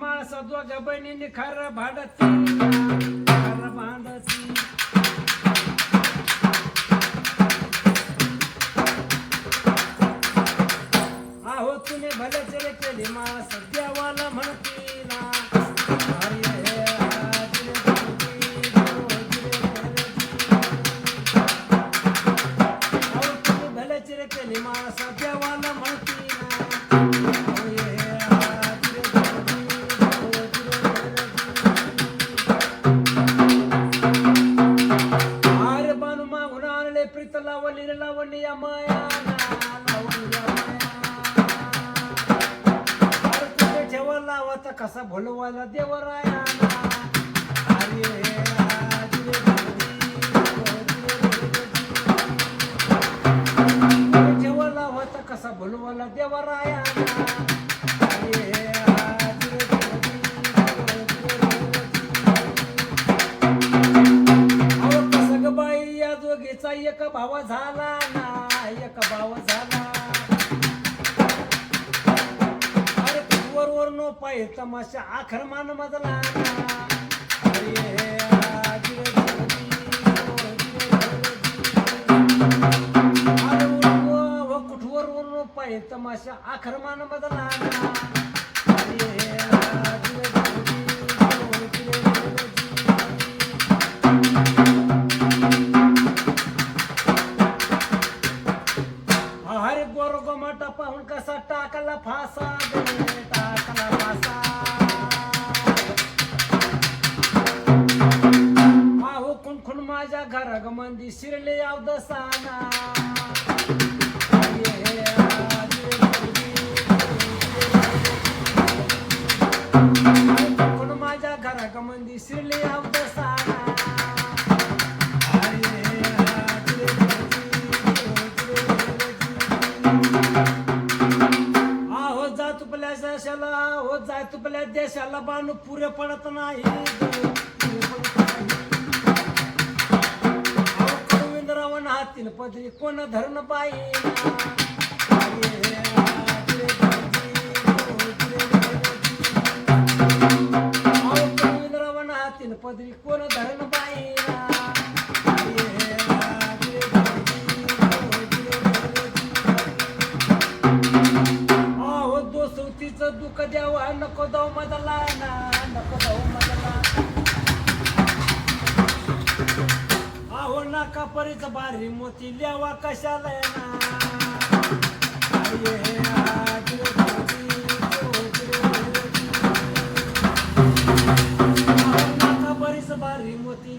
माणसा दोघ्या बहिणीने खरं भांडती खरं भांडती. आहो तुम्ही भलेच रे केली मास लावली लावणी रे लावणी या माया लावणी या माया. अरे तुझे कसा भोलवायला देवराया अरे राजरे कसा भोलवायला देवराया भाव झाला ना एक भाव झाला. अरे पूर्वर वर नो पाय तमाशा आखर मान मजला अरे पाय तमाशा आखरमान बदला माझ्या घरा मंदी शिरले अवदसाना ये माझ्या घरा मंदी शिरले अवदसाना अरे तुपल्या देशाला हो जाय तुपल्या देशाला बाणू पुरे पडत नाही. रवण हातीन पदरी कोण धरण बाई रवण हातीन पदरी कोण नाका परीच बारी मोती ल्यावा कशाला ना परीच बारी मोती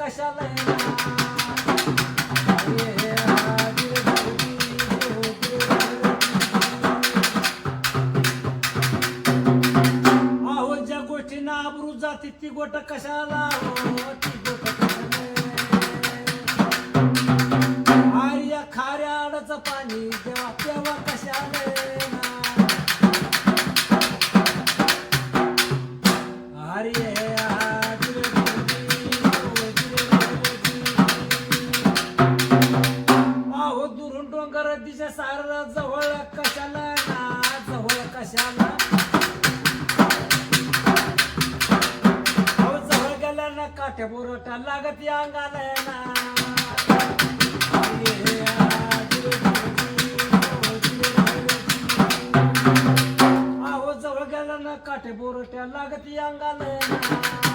कशाला ना अहो ज्या गोष्टींना आबरू जाते ती गोट कशाला हो, ती गोट कशाला? दुरून डोंगर जवळ कशाला ना? जवळ कशाला? अहो जवळ गेल्या ना काठ्या बोरटा लागत या अंगाला ना आहो जवळ गेल्या ना काठ्या बोरट्या लागत या अंगाला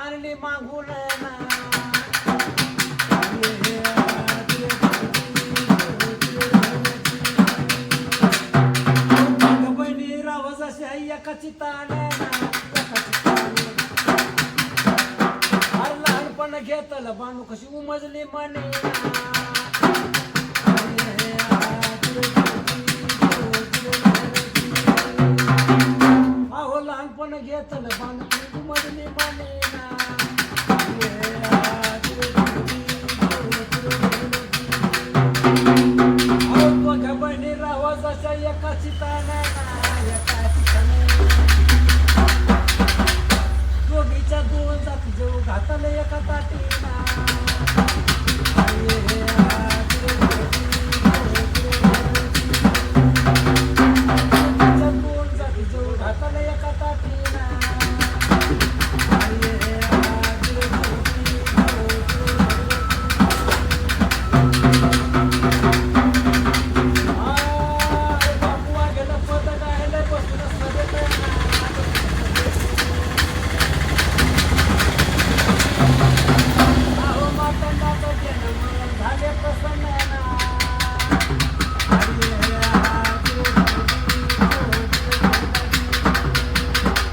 आजरे भगती, बहिणी राव जसे आई एकाची ताण अरे लहानपण घेतलं बानू कशी उमजली म्हणे दोन जाती जेव घातलं एका ताटी